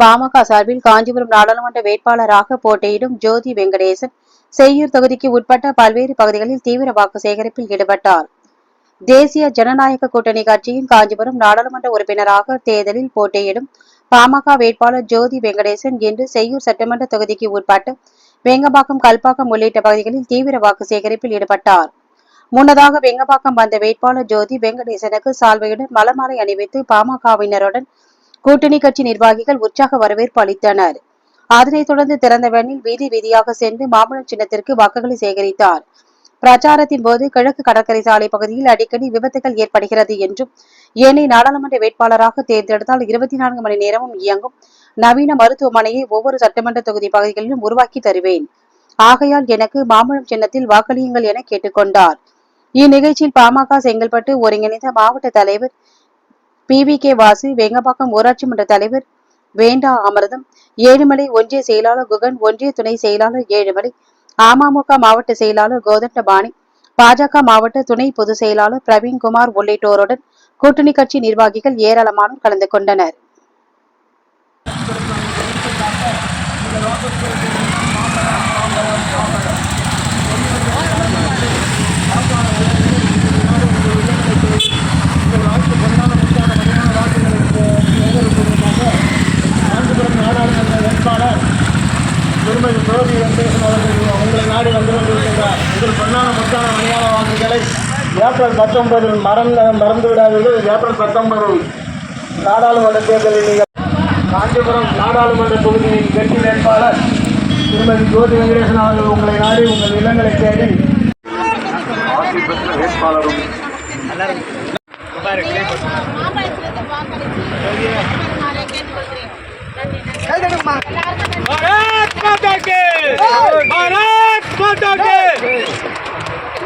பாமக சார்பில் காஞ்சிபுரம் நாடாளுமன்ற வேட்பாளராக போட்டியிடும் ஜோதி வெங்கடேசன் செய்யூர் தொகுதிக்கு உட்பட்ட பல்வேறு பகுதிகளில் தீவிர வாக்கு சேகரிப்பில் ஈடுபட்டார். தேசிய ஜனநாயக கூட்டணி கட்சியின் காஞ்சிபுரம் நாடாளுமன்ற உறுப்பினராக தேர்தலில் போட்டியிடும் பாமக வேட்பாளர் ஜோதி வெங்கடேசன் இன்று செய்யூர் சட்டமன்ற தொகுதிக்கு உட்பட்டு வெங்கபாக்கம் கல்பாக்கம் உள்ளிட்ட பகுதிகளில் தீவிர வாக்கு சேகரிப்பில் ஈடுபட்டார். முன்னதாக வெங்கபாக்கம் வந்த வேட்பாளர் ஜோதி வெங்கடேசனுக்கு சால்வையுடன் மலமாலை அணிவித்து பாமகவினருடன் கூட்டணி கட்சி நிர்வாகிகள் உற்சாக வரவேற்பு அளித்தனர். அதனைத் தொடர்ந்து திறந்த வேனில் வீதி வீதியாக சென்று மாம்பழம் சின்னத்திற்கு வாக்குகளை சேகரித்தார். பிரச்சாரத்தின் போது கிழக்கு கடற்கரை சாலை பகுதியில் அடிக்கடி விபத்துகள் ஏற்படுகிறது என்றும் ஏனைய நாடாளுமன்ற வேட்பாளராக தேர்ந்தெடுத்தால் இருபத்தி நான்கு மணி நேரமும் இயங்கும். நவீன மருத்துவமனையை ஒவ்வொரு சட்டமன்ற தொகுதி பகுதிகளிலும் உருவாக்கி தருவேன். ஆகையால் எனக்கு மாம்பழம் சின்னத்தில் வாக்களியுங்கள் என கேட்டுக்கொண்டார் இந்நிகழ்ச்சியில் பாமக செங்கல்பட்டு ஒருங்கிணைந்த மாவட்ட தலைவர் P V K Vasu Vengappakkam ஊராட்சி மன்ற தலைவர் வேண்டா அமிர்தம் ஏழுமலை ஒன்றிய செயலாளர் குகன் ஒன்றிய துணை செயலாளர் ஏழுமலை அமமுக மாவட்ட செயலாளர் கோதண்டபாணி பாஜக மாவட்ட துணை பொதுச் செயலாளர் பிரவீன்குமார் உள்ளிட்டோருடன் கூட்டணி கட்சி நிர்வாகிகள் ஏராளமானோர் கலந்து கொண்டனர். திருமதி ஜோதி வெங்கடேசன் அவர்கள் உங்களை நாடி வந்து கொண்டிருக்கின்றார். இதில் பொன்னான முத்தான மணியான வாக்குகளை ஏப்ரல் பத்தொன்பதில் மறந்து மறந்து விடாதீர்கள். ஏப்ரல் பத்தொன்பதில் நாடாளுமன்ற தேர்தலில் நீங்கள் காஞ்சிபுரம் நாடாளுமன்ற தொகுதியின் வெற்றி வேட்பாளர் திருமதி ஜோதி வெங்கடேசன் அவர்கள் உங்களை நாடி உங்கள் இல்லங்களை தேடி ஆட்சி பெற்ற வேட்பாளரும்